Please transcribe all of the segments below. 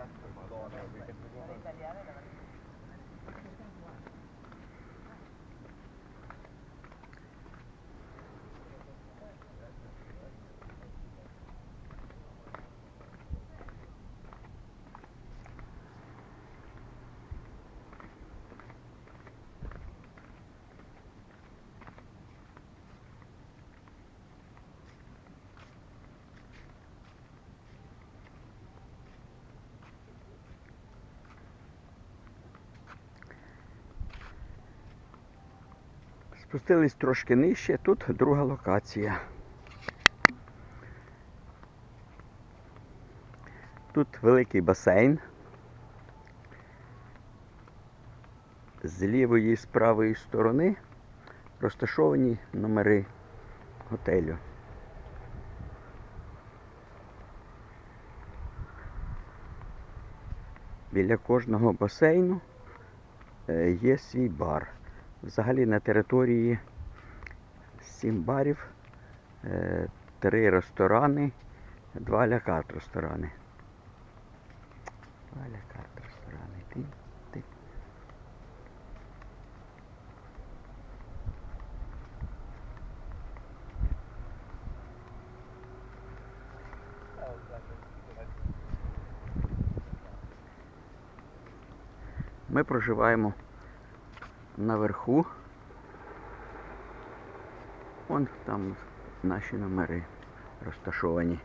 That's Спустились трошки нижче, тут друга локація. Тут великий басейн. З лівої і з правої сторони розташовані номери готелю. Біля кожного басейну е, є свій бар. Взагалі на території сім барів, е, три ресторани, два ля-карт ресторани. Два ля-карт ресторани. Ти, ти. Ми проживаємо наверху. Вон там наші номери розташовані.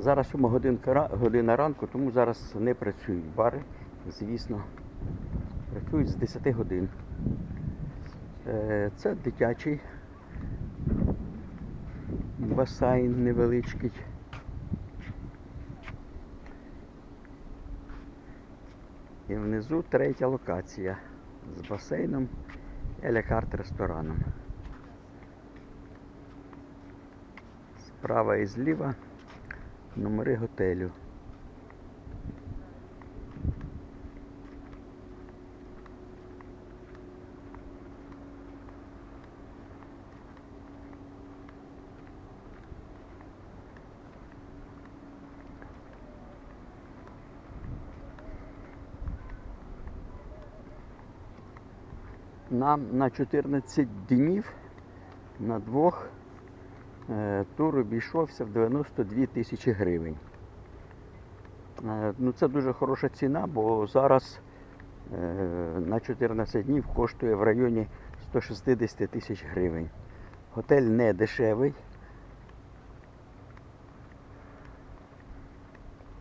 Зараз 7 годинка, година ранку, тому зараз не працюють бари. Звісно, працюють з 10 годин. Е, Це дитячий басейн невеличкий. І внизу третя локація з басейном елякарт рестораном. Справа і зліва номери готелю. Нам на 14 днів на двох тур обійшовся в 92 тисячі гривень. Е, Ну, це дуже хороша ціна, бо зараз е, на 14 днів коштує в районі 160 тисяч гривень. Готель не дешевий.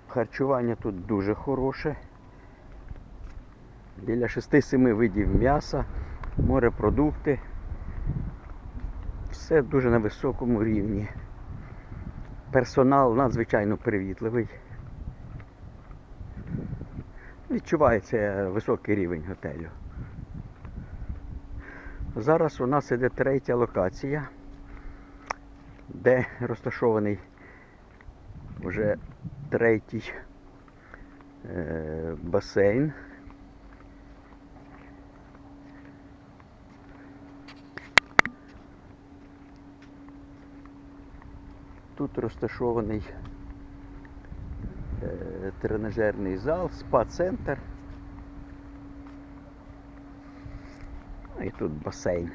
Харчування тут дуже хороше. Біля 6-7 видів м'яса, морепродукти. Все дуже на високому рівні. Персонал надзвичайно привітливий. Відчувається високий рівень готелю. Зараз у нас іде третя локація, де розташований вже третій е, басейн. Тут розташований е, тренажерний зал, спа-центр. Ну і тут басейн.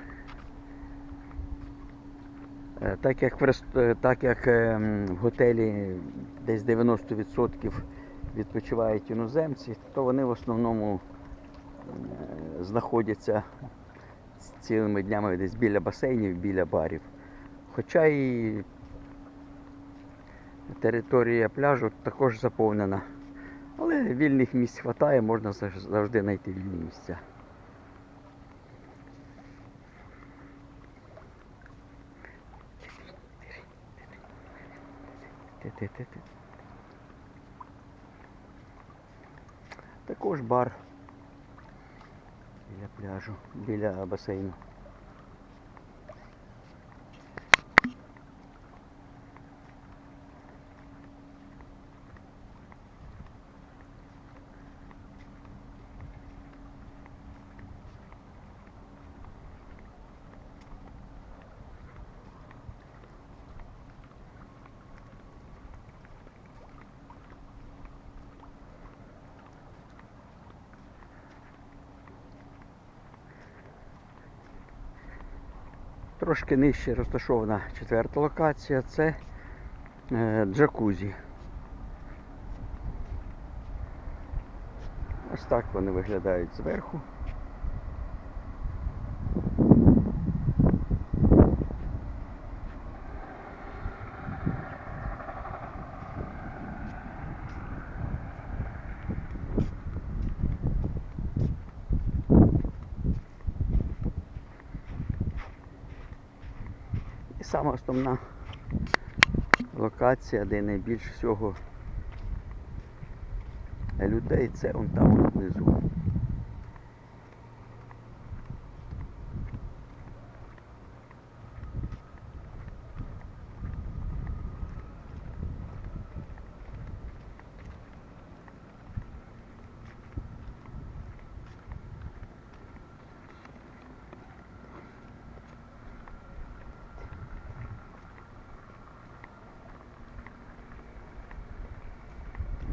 Е, Так як в, е, так як в готелі десь 90% відпочивають іноземці, то вони в основному знаходяться цілими днями десь біля басейнів, біля барів. Хоча і територія пляжу також заповнена Але вільних місць вистачає, можна завжди знайти вільні місця. Також бар біля пляжу, біля басейну. Трошки нижче розташована четверта локація це е, джакузі. Ось так вони виглядають зверху. І сама основна локація, де найбільш всього людей, це он там внизу.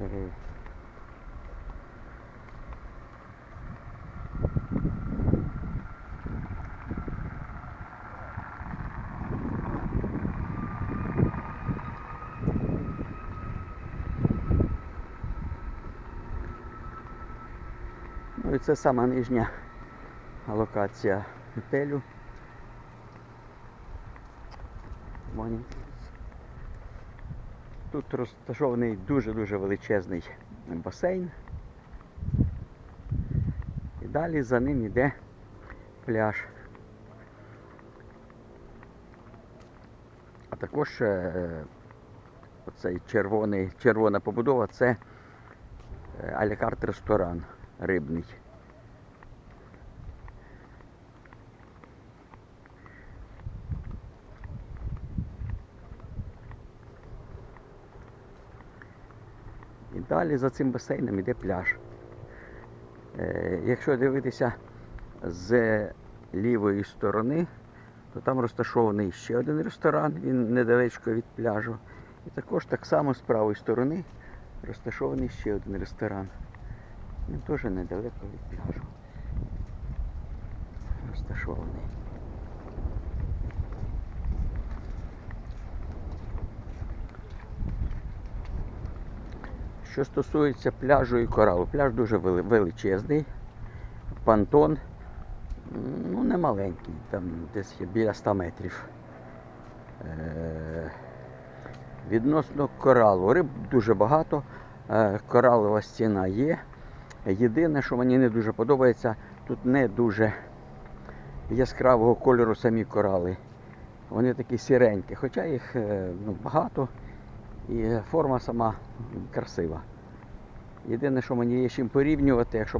Е, Ну і це сама нижня локація готелю. Тут розташований дуже-дуже величезний басейн. І далі за ним йде пляж. А також е, оцей червоний, червона побудова це е, алякарт ресторан рибний. І далі за цим басейном йде пляж. Е, якщо дивитися з лівої сторони, то там розташований ще один ресторан, він недалечко від пляжу. І також так само з правої сторони розташований ще один ресторан. Він теж недалеко від пляжу. Розташований. Що стосується пляжу і коралу, пляж дуже величезний, понтон, м, ну не маленький, там десь біля 100 метрів. Е, Відносно коралу, риб дуже багато, е, коралова стіна є. Єдине, що мені не дуже подобається, тут не дуже яскравого кольору самі корали. Вони такі сіренькі, хоча їх е, ну, багато і форма сама красива. Єдине, що мені є чим порівнювати, якщо